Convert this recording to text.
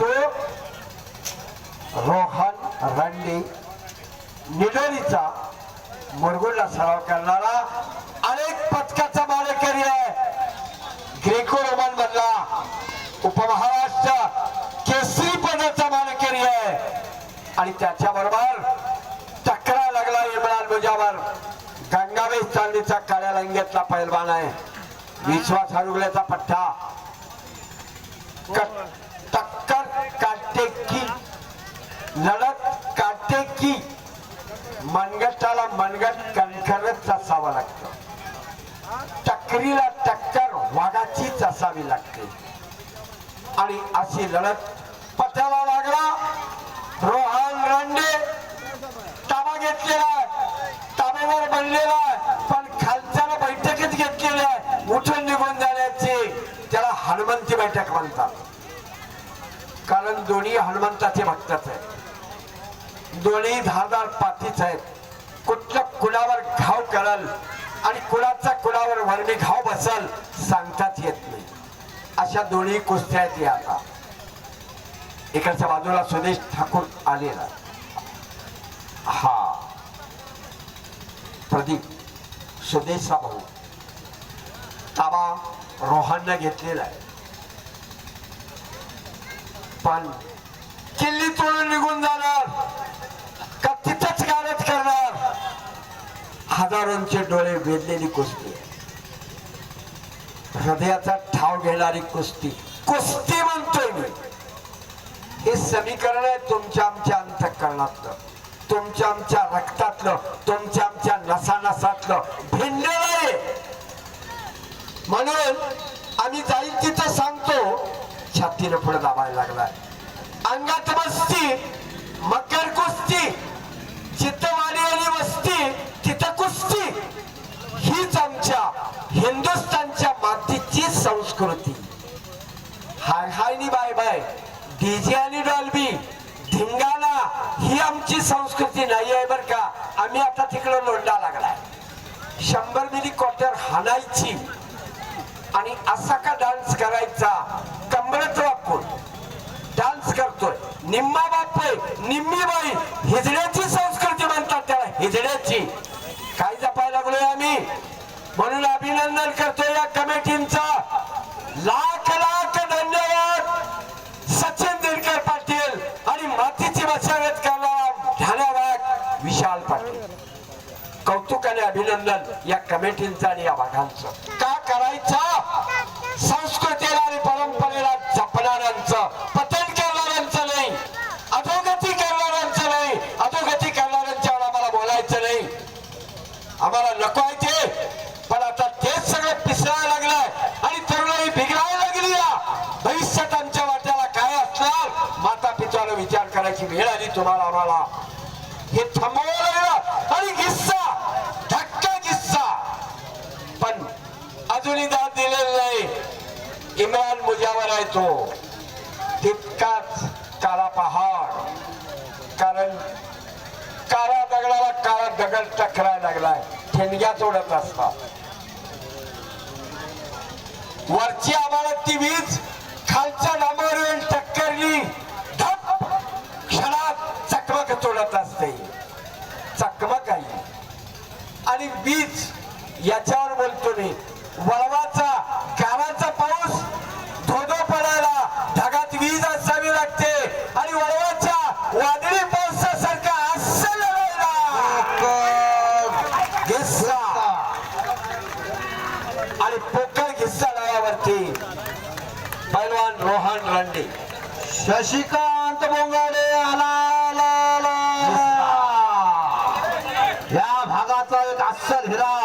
तो रोहन रंडे निडोरीचा मुरगुडला सराव करणारा अनेक पथकाचा मालकरी आहे. ग्रेको रोमन मधला उपमहाराष्ट्र केसरी पदाचा मालकरी आहे. आणि त्याच्या बरोबर टकरा लागला इम्रान मुजावर. गंगाबाई चांदीचा काळ्या रंगेतला पैलवान आहे. विश्वास हरुगल्याचा पट्टा. टक्क काटे की लढत काटे की मनगटाला मनगट कणखरच असावं लागतं. टक्करीला टक्कर वाघाचीच असावी लागते. आणि अशी लढत पटाला लागला. रोहन रांडे ताबा घेतलेला आहे. ताब्यावर बनलेला आहे. पण खालच्याला बैठकीत घेतलेली आहे. उठून निघून जाण्याची त्याला हनुमंती बैठक म्हणतात. कारण दोन्ही हनुमंताचे भक्तच आहेत. दोन्ही धारदार पाठीच आहेत. कुठल्या कुणावर घाव करल आणि कुणाचा कुणावर वर्मी घाव बसल सांगताच येत नाही. अशा दोन्ही कुस्त्या आहेत या आता. इकडच्या बाजूला सुदेश ठाकूर आलेला. हा. प्रदीप सुदेशचा भाऊ. ताबा रोहनने घेतलेला आहे. पण. किल्ली तोडून निघून जाणार. का तिथंच गारद करणार. हजारोंचे डोळे वेधलेली कुस्ती. हृदयाचा ठाव घेणारी कुस्ती. कुस्ती म्हणतोय मी. हे समीकरण आहे तुमच्या आमच्या अंतकरणातलं. तुमच्या आमच्या रक्तातलं तुमच्या आमच्या नसानसातलं. भिंडलं आहे म्हणून आम्ही जाईल तिथं सांगतो. छातीनं पुढे दाबायला लागलाय. अंगात बसती मकर कुस्ती जिथं आणि आली वस्ती तिथं कुस्ती. हीच आमच्या हिंदुस्थानच्या मातीची संस्कृती. हाय हाय नी बाय बाय. डीजे आणि डॉल्बी धिंगाणा ही आमची संस्कृती नाही आहे बर का. आम्ही आता तिकडं लोंडा लागलाय. शंभर मिली क्वार्टर हाणायची. आणि असा का डान्स करायचा? कमरत वापरून डान्स करतोय. निम्मा बापय निम्मी बाई हिजड्याची संस्कृती म्हणतात त्याला हिजड्याची. काय जपायला लागलोय आम्ही? म्हणून अभिनंदन करतोय या कमिटींचा. लाख लाख धन्यवाद. सचिन दिनकर पाटील आणि मातीची मशागत करणारा ढाण्यावाग विशाल पाटील. कौतुकाने अभिनंदन या कमिटींचा आणि या भागांचं का करायचं? संस्कृतीला आणि परंपरेला जपणाऱ्यांचं पतन करणाऱ्यांचं नाही अधोगती करणाऱ्यांचं नाही अधोगती करणाऱ्यांच्यावर आम्हाला बोलायचं नाही आम्हाला नको आहे ते पण आता तेच सगळं पिसळायला लागलंय आणि तरुणाई बिघडायला लागली या भविष्यात आमच्या वाट्याला काय असणार माता पित्याला विचार वेळ आली तुम्हाला आम्हाला. हे थांबवावं लागलं आणि किस्सा धक्का किस्सा. पण अजूनही दाद दिलेला नाही. इम्रान मुजावर आहे तो. तितकाच काळा पहाड. कारण काळा दगडाला काळा दगड टकरायला लागलाय. ठेणग्या तोडत असतात. वरची आम्हाला ती वीज खालच्या डांबावर येऊन याच्यावर बोलतो मी. वळवाचा गावाचा पाऊस धोधो पडायला ढगात वीज असावी लागते. आणि वळवाच्या वादळी पावसासारखा अस्सल घिस्सा. आणि पोकळ घिस्सा लावावरती पैलवान रोहन रांडे. शशिकांत बोंगाडे आला आला, आला, आला. या भागाचा एक अस्सल हिरा.